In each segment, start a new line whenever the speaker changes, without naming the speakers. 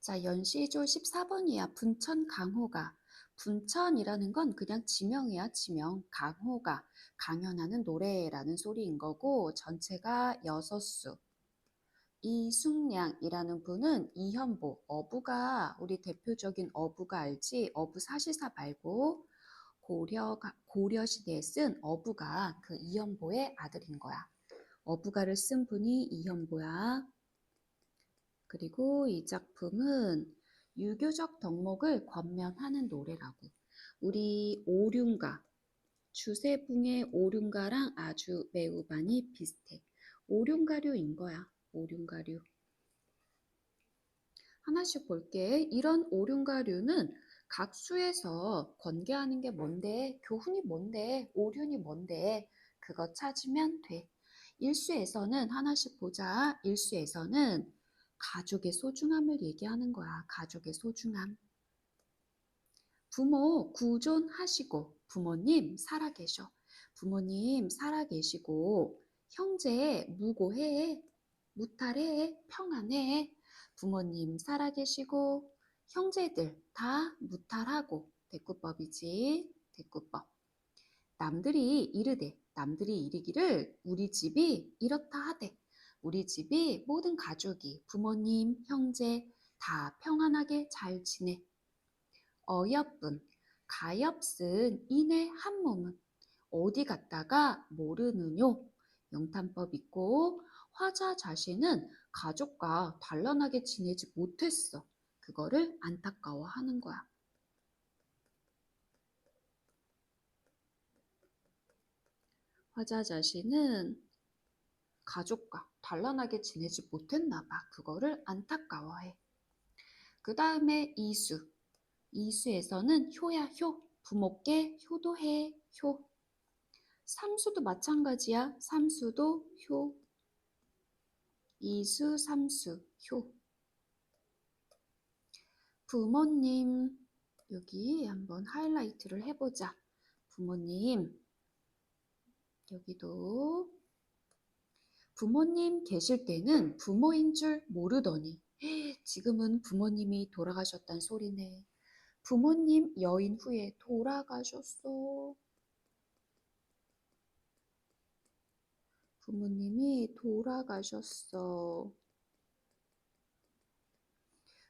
자, 연시조 14번이야. 분천 강호가. 분천이라는 건 그냥 지명이야, 지명. 강호가. 강연하는 노래라는 소리인 거고, 전체가 여섯 수. 이숙량이라는 분은 이현보, 어부가 우리 대표적인 어부가 알지? 어부 사시사 말고 고려가, 고려시대에 쓴 어부가 그 이현보의 아들인 거야. 어부가를 쓴 분이 이현보야. 그리고 이 작품은 유교적 덕목을 권면하는 노래라고. 우리 오륜가, 주세붕의 오륜가랑 아주 매우 많이 비슷해. 오륜가류인 거야. 오륜가류. 하나씩 볼게. 이런 오륜가류는 각 수에서 권계하는 게 뭔데? 교훈이 뭔데? 오륜이 뭔데? 그거 찾으면 돼. 일수에서는 하나씩 보자. 일수에서는 가족의 소중함을 얘기하는 거야. 가족의 소중함. 부모 구존하시고 부모님 살아계셔. 부모님 살아계시고 형제 무고해. 무탈해. 평안해. 부모님 살아계시고 형제들 다 무탈하고 대꾸법이지. 대꾸법. 남들이 이르되 남들이 이르기를 우리 집이 이렇다 하되 우리 집이 모든 가족이 부모님, 형제 다 평안하게 잘 지내. 어여쁜, 가엾은 이내 한 몸은 어디 갔다가 모르느뇨. 영탄법 있고 화자 자신은 가족과 단란하게 지내지 못했어. 그거를 안타까워하는 거야. 화자 자신은 가족과 단란하게 지내지 못했나 봐. 그거를 안타까워해. 그 다음에 이수. 이수에서는 효야 효. 부모께 효도해 효. 삼수도 마찬가지야. 삼수도 효. 이수, 삼수, 효. 부모님. 여기 한번 하이라이트를 해보자. 부모님. 여기도 부모님 계실 때는 부모인 줄 모르더니 지금은 부모님이 돌아가셨단 소리네. 부모님 여인 후에 돌아가셨어. 부모님이 돌아가셨어.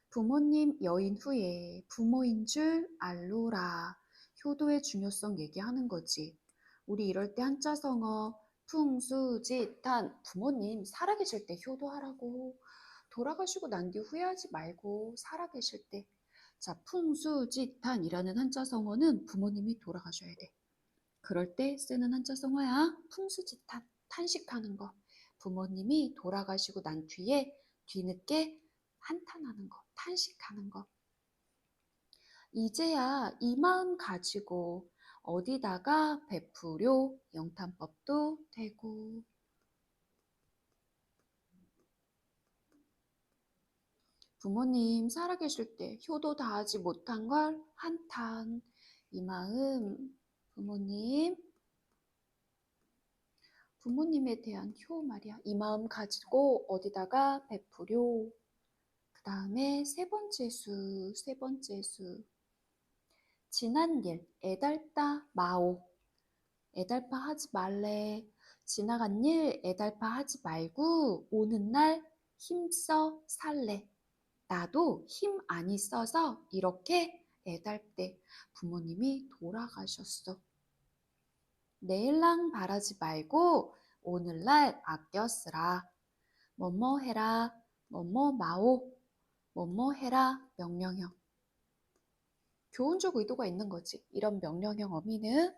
부모님 여인 후에 부모인 줄 알로라. 효도의 중요성 얘기하는 거지. 우리 이럴 때 한자성어 풍수지탄 부모님 살아계실 때 효도하라고 돌아가시고 난 뒤 후회하지 말고 살아계실 때 자, 풍수지탄이라는 한자 성어는 부모님이 돌아가셔야 돼. 그럴 때 쓰는 한자 성어야. 풍수지탄, 탄식하는 거. 부모님이 돌아가시고 난 뒤에 뒤늦게 한탄하는 거, 탄식하는 거. 이제야 이 마음 가지고 어디다가 베푸려 영탄법도 되고. 부모님 살아계실 때 효도 다하지 못한 걸 한탄. 이 마음 부모님. 부모님에 대한 효 말이야 이 마음 가지고 어디다가 베푸려 그 다음에 세 번째 수 세 번째 수 지난 일 애달다 마오. 애달파 하지 말래. 지나간 일 애달파 하지 말고 오는 날 힘써 살래. 나도 힘 안 있어서 이렇게 애달 때 부모님이 돌아가셨어. 내일랑 바라지 말고 오늘날 아껴 쓰라. 뭐뭐 해라. 뭐뭐 마오. 뭐뭐 해라. 명령형 교훈적 의도가 있는 거지. 이런 명령형 어미는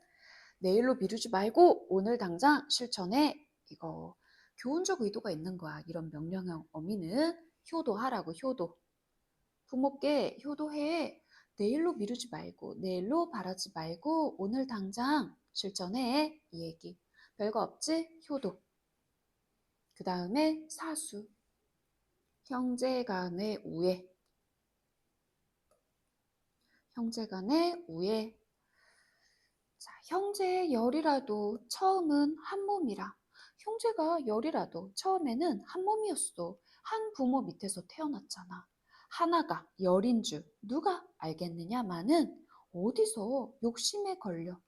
내일로 미루지 말고 오늘 당장 실천해. 이거 교훈적 의도가 있는 거야. 이런 명령형 어미는 효도하라고 효도. 부모께 효도해. 내일로 미루지 말고 내일로 바라지 말고 오늘 당장 실천해. 이 얘기. 별거 없지? 효도. 그 다음에 사수. 형제 간의 우애. 형제 간의 우애. 자, 형제의 열이라도 처음은 한 몸이라. 형제가 열이라도 처음에는 한 몸이었어. 한 부모 밑에서 태어났잖아. 하나가 열인 줄 누가 알겠느냐마는 어디서 욕심에 걸려.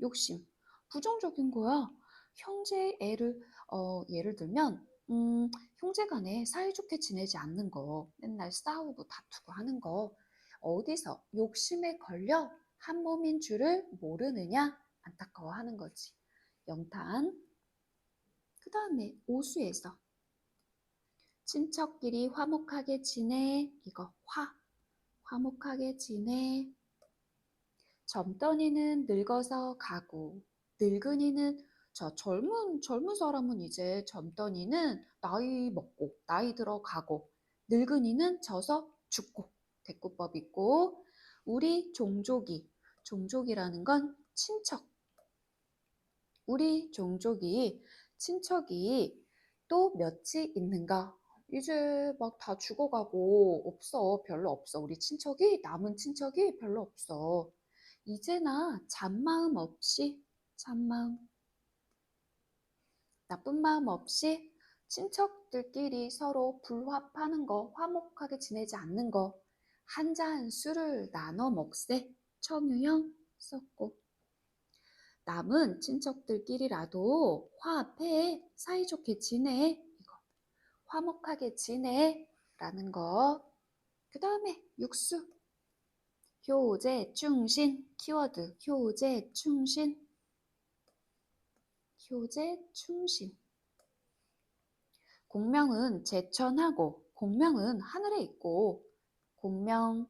욕심. 부정적인 거야. 형제 애를 어, 예를 들면 음, 형제 간에 사이좋게 지내지 않는 거, 맨날 싸우고 다투고 하는 거, 어디서 욕심에 걸려 한 몸인 줄을 모르느냐 안타까워하는 거지. 영탄. 그 다음에 오수에서 친척끼리 화목하게 지내. 이거 화. 화목하게 지내. 젊더니는 늙어서 가고, 늙은이는 저 젊은 젊은 사람은 이제 젊더니는 나이 먹고 나이 들어가고 늙은이는 져서 죽고 대꾸법 있고 우리 종족이 종족이라는 건 친척. 우리 종족이 친척이 또 몇이 있는가? 이제 막 다 죽어가고 없어. 별로 없어. 우리 친척이 남은 친척이 별로 없어. 이제나 잔마음 없이 잔마음. 나쁜 마음 없이 친척들끼리 서로 불화하는 거, 화목하게 지내지 않는 거, 한 잔 술을 나눠 먹세? 청유형? 썼고. 남은 친척들끼리라도 화합해? 사이좋게 지내? 이거. 화목하게 지내? 라는 거. 그 다음에 육수. 효제 충신. 키워드. 효제 충신. 효제 충신. 공명은 제천하고 공명은 하늘에 있고 공명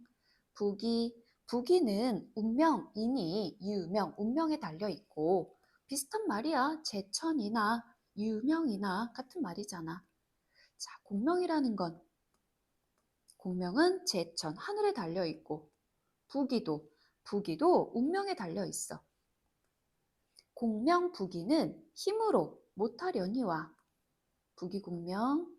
부기 부기는 운명 인이 유명 운명에 달려 있고 비슷한 말이야 제천이나 유명이나 같은 말이잖아. 자 공명이라는 건 공명은 제천 하늘에 달려 있고 부기도 부기도 운명에 달려 있어. 공명부기는 힘으로 못하려니와 부기공명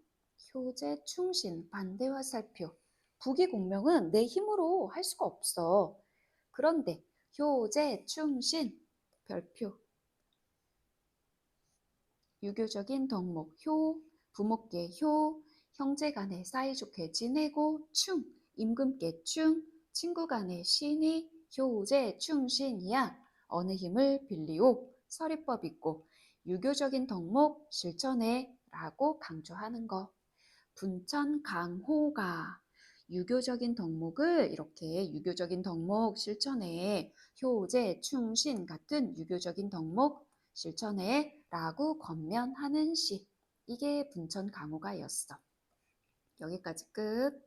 효제 충신 반대와 살표 부기공명은 내 힘으로 할 수가 없어. 그런데 효제 충신 별표 유교적인 덕목 효 부모께 효 형제 간에 사이좋게 지내고 충 임금께 충 친구간에 신이 효제 충신이야. 어느 힘을 빌리오 서리법 있고 유교적인 덕목 실천해 라고 강조하는 거. 분천 강호가 유교적인 덕목을 이렇게 유교적인 덕목 실천해 효제 충신 같은 유교적인 덕목 실천해 라고 권면하는 시. 이게 분천 강호가였어. 여기까지 끝.